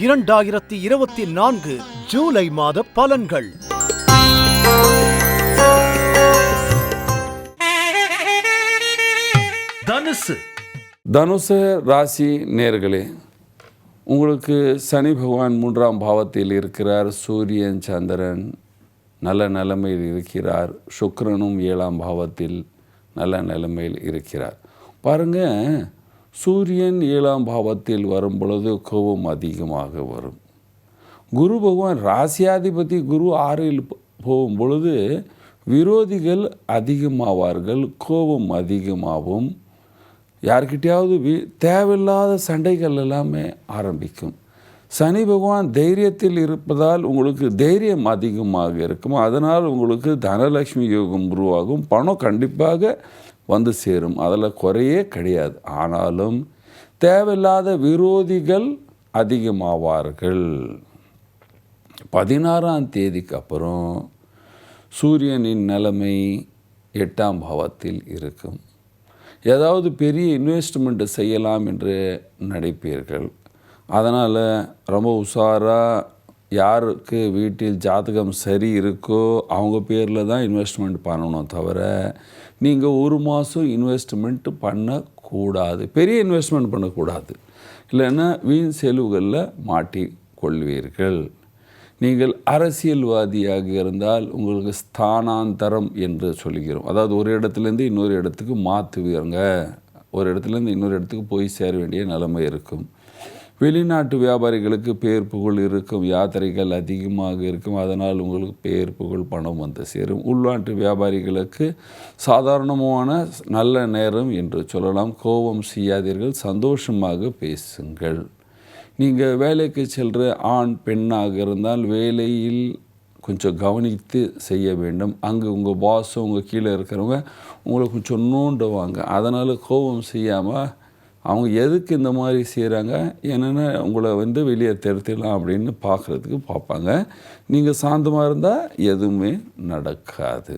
இரண்டாயிரத்தி இருபத்தி நான்கு ஜூலை மாத பலன்கள். தனுசு. தனுசு ராசி நேர்களே உங்களுக்கு சனி பகவான் மூன்றாம் பாவத்தில் இருக்கிறார். சூரியன் சந்திரன் நல்ல நிலைமையில் இருக்கிறார். சுக்கிரனும் ஏழாம் பாவத்தில் நல்ல நிலைமையில் இருக்கிறார். பாருங்க சூரியன் ஏழாம் பாவத்தில் வரும் பொழுது கோபம் அதிகமாக வரும். குரு பகவான் ராசியாதிபதி குரு ஆறில் போ- போகும் பொழுது விரோதிகள் அதிகமாவார்கள் கோபம் அதிகமாகும். யார்கிட்டையாவது வி தேவையில்லாத சண்டைகள் எல்லாமே ஆரம்பிக்கும். சனி பகவான் தைரியத்தில் இருப்பதால் உங்களுக்கு தைரியம் அதிகமாக இருக்கும். அதனால் உங்களுக்கு தனலட்சுமி யோகம் உருவாகும். பணம் கண்டிப்பாக வந்து சேரும். அதில் குறையே கிடையாது. ஆனாலும் தேவையில்லாத விரோதிகள் அதிகமாவார்கள். பதினாறாம் தேதிக்கு அப்புறம் சூரியனின் நிலைமை எட்டாம் பாவத்தில் இருக்கும். ஏதாவது பெரிய இன்வெஸ்ட்மெண்ட்டு செய்யலாம் என்று நினைப்பீர்கள். அதனால் ரொம்ப உஷாராக யாருக்கு வீட்டில் ஜாதகம் சரி இருக்கோ அவங்க பேரில் தான் இன்வெஸ்ட்மெண்ட் பண்ணணும் தவிர நீங்கள் ஒரு மாதம் இன்வெஸ்ட்மெண்ட் பண்ணக்கூடாது. பெரிய இன்வெஸ்ட்மெண்ட் பண்ணக்கூடாது. இல்லைன்னா வீண் செலவுகளில் மாட்டிக்கொள்வீர்கள். நீங்கள் அரசியல்வாதியாக இருந்தால் உங்களுக்கு ஸ்தானாந்தரம் என்று சொல்கிறோம். அதாவது ஒரு இடத்துலேருந்து இன்னொரு இடத்துக்கு மாற்றுவீங்க ஒரு இடத்துலேருந்து இன்னொரு இடத்துக்கு போய் சேர வேண்டிய நிலைமை இருக்கும். வெளிநாட்டு வியாபாரிகளுக்கு பேர் புகழ் இருக்கும் யாத்திரைகள் அதிகமாக இருக்கும். அதனால் உங்களுக்கு பேர் புகழ் பணம் வந்து சேரும். உள்நாட்டு வியாபாரிகளுக்கு சாதாரணமான நல்ல நேரம் என்று சொல்லலாம். கோபம் செய்யாதீர்கள் சந்தோஷமாக பேசுங்கள். நீங்கள் வேலைக்கு செல்கிற ஆண் பெண்ணாக இருந்தால் வேலையில் கொஞ்சம் கவனித்து செய்ய வேண்டும். அங்கே உங்கள் பாஸோ உங்கள் கீழே இருக்கிறவங்க உங்களை கொஞ்சம் நோண்டுவாங்க. அதனால் கோபம் செய்யாமல் அவங்க எதுக்கு இந்த மாதிரி செய்கிறாங்க என்னென்ன உங்களை வந்து வெளியே திருத்திடலாம் அப்படின்னு பார்க்குறதுக்கு பார்ப்பாங்க. நீங்கள் சாந்தமாக இருந்தால் எதுவுமே நடக்காது.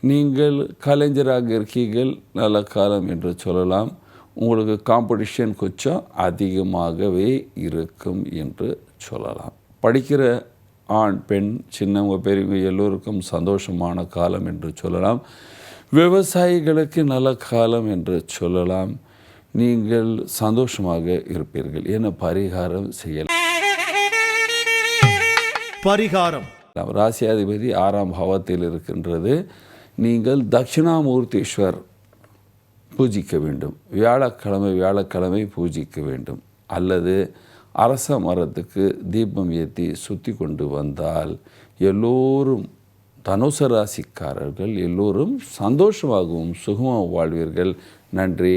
நீங்கள் கலைஞராக இருக்கீர்கள் நல்ல காலம் என்று சொல்லலாம். உங்களுக்கு காம்படிஷன் கொஞ்சம் அதிகமாகவே இருக்கும் என்று சொல்லலாம். படிக்கிற ஆண் பெண் சின்னவங்க பெரியவங்க எல்லோருக்கும் சந்தோஷமான காலம் என்று சொல்லலாம். விவசாயிகளுக்கு நல்ல காலம் என்று சொல்லலாம். நீங்கள் சந்தோஷமாக இருப்பீர்கள். என பரிகாரம் செய்யலாம்? பரிகாரம். ராசியாதிபதி ஆறாம் பாவத்தில் இருக்கின்றது. நீங்கள் தட்சிணாமூர்த்தீஸ்வர் பூஜிக்க வேண்டும். வியாழக்கிழமை வியாழக்கிழமை பூஜிக்க வேண்டும். அல்லது அரச மரத்துக்கு தீபம் ஏற்றி சுற்றி கொண்டு வந்தால் எல்லோரும் தனுசு ராசிக்காரர்கள் எல்லோரும் சந்தோஷமாகவும் சுகமாக வாழ்வீர்கள். நன்றி.